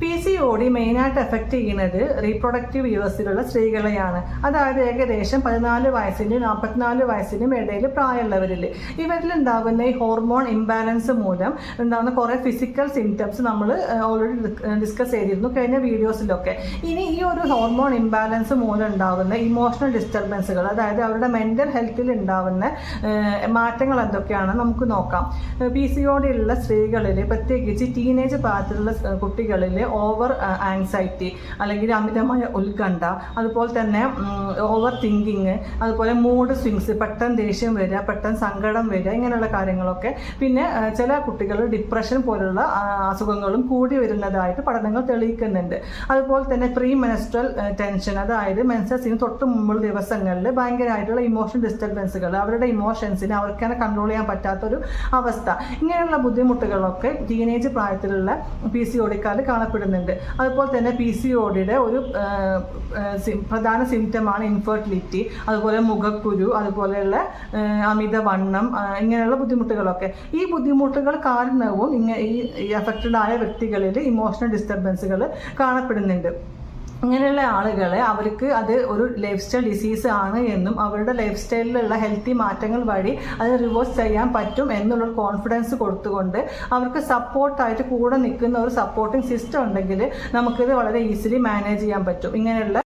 P C O D മെയിനായിട്ട് effect ചെയ്യുന്നത് reproductive യുവേഴ്സിലുള്ള സ്ത്രീകളെയാണ്. അതായത് ഏകദേശം പതിനാല് വയസ്സിനും നാൽപ്പത്തിനാല് വയസ്സിനും ഇടയിൽ പ്രായമുള്ളവരിൽ ഇവരിൽ ഉണ്ടാകുന്ന ഈ ഹോർമോൺ ഇംബാലൻസ് മൂലം ഉണ്ടാകുന്ന കുറേ ഫിസിക്കൽ സിംറ്റംസ് നമ്മൾ ഓൾറെഡി ഡിസ്കസ് ചെയ്തിരുന്നു കഴിഞ്ഞ വീഡിയോസിലൊക്കെ. ഇനി ഈ ഒരു ഹോർമോൺ ഇംബാലൻസ് മൂലം ഉണ്ടാകുന്ന ഇമോഷണൽ ഡിസ്റ്റർബൻസുകൾ അതായത് അവരുടെ മെന്റൽ ഹെൽത്തിൽ ഉണ്ടാകുന്ന മാറ്റങ്ങൾ എന്തൊക്കെയാണ് നമുക്ക് നോക്കാം. പി സി ഒ ഡി ഉള്ള സ്ത്രീകളിൽ പ്രത്യേകിച്ച് ടീനേജ് പ്രായത്തിലുള്ള കുട്ടികളിൽ ഓവർ ആങ്സൈറ്റി അല്ലെങ്കിൽ അമിതമായ ഉത്കണ്ഠ അതുപോലെ തന്നെ ഓവർ തിങ്കിങ് അതുപോലെ മൂഡ് സ്വിങ്സ് പെട്ടെന്ന് ദേഷ്യം വരിക പെട്ടെന്ന് സങ്കടം വരിക ഇങ്ങനെയുള്ള കാര്യങ്ങളൊക്കെ. പിന്നെ ചില കുട്ടികൾ ഡിപ്രഷൻ പോലുള്ള അസുഖങ്ങളും കൂടി വരുന്നതായിട്ട് പഠനങ്ങൾ തെളിയിക്കുന്നുണ്ട്. അതുപോലെ തന്നെ പ്രീ മെനസ്ട്രൽ ടെൻഷൻ അതായത് മെൻസസിന് തൊട്ട് മുമ്പുള്ള ദിവസങ്ങളിൽ ഭയങ്കരമായിട്ടുള്ള ഇമോഷൻ ഡിസ്റ്റർബൻസുകൾ അവരുടെ ഇമോഷൻസിനെ അവർക്ക് തന്നെ കൺട്രോൾ ചെയ്യാൻ പറ്റാത്തൊരു അവസ്ഥ. ഇങ്ങനെയുള്ള ബുദ്ധിമുട്ടുകളൊക്കെ ടീനേജ് പ്രായത്തിലുള്ള പി സി ഒടിക്കാരിൽ കാണപ്പെടുന്നുണ്ട്. അതുപോലെ തന്നെ പി സി ഒടിയുടെ ഒരു പ്രധാന സിംറ്റമാണ് ഇൻഫെർട്ടിലിറ്റി അതുപോലെ മുഖക്കുരു അതുപോലെയുള്ള അമിത അമിതവണ്ണം ഇങ്ങനെയുള്ള ബുദ്ധിമുട്ടുകളൊക്കെ. ഈ ബുദ്ധിമുട്ടുകൾ കാരണവും ഇങ്ങനെ ഈ എഫക്റ്റഡ് ആയ വ്യക്തികളിൽ ഇമോഷണൽ ഡിസ്റ്റർബൻസുകൾ കാണപ്പെടുന്നുണ്ട്. ഇങ്ങനെയുള്ള ആളുകളെ അവർക്ക് അത് ഒരു ലൈഫ് സ്റ്റൈൽ ഡിസീസ് ആണ് എന്നും അവരുടെ ലൈഫ് സ്റ്റൈലിലുള്ള ഹെൽത്തി മാറ്റങ്ങൾ വഴി അത് റിവേഴ്സ് ചെയ്യാൻ പറ്റും എന്നുള്ള കോൺഫിഡൻസ് കൊടുത്തുകൊണ്ട് അവർക്ക് സപ്പോർട്ടായിട്ട് കൂടെ നിൽക്കുന്ന ഒരു സപ്പോർട്ടിംഗ് സിസ്റ്റം ഉണ്ടെങ്കിൽ നമുക്കിത് വളരെ ഈസിലി മാനേജ് ചെയ്യാൻ പറ്റും. ഇങ്ങനെയുള്ള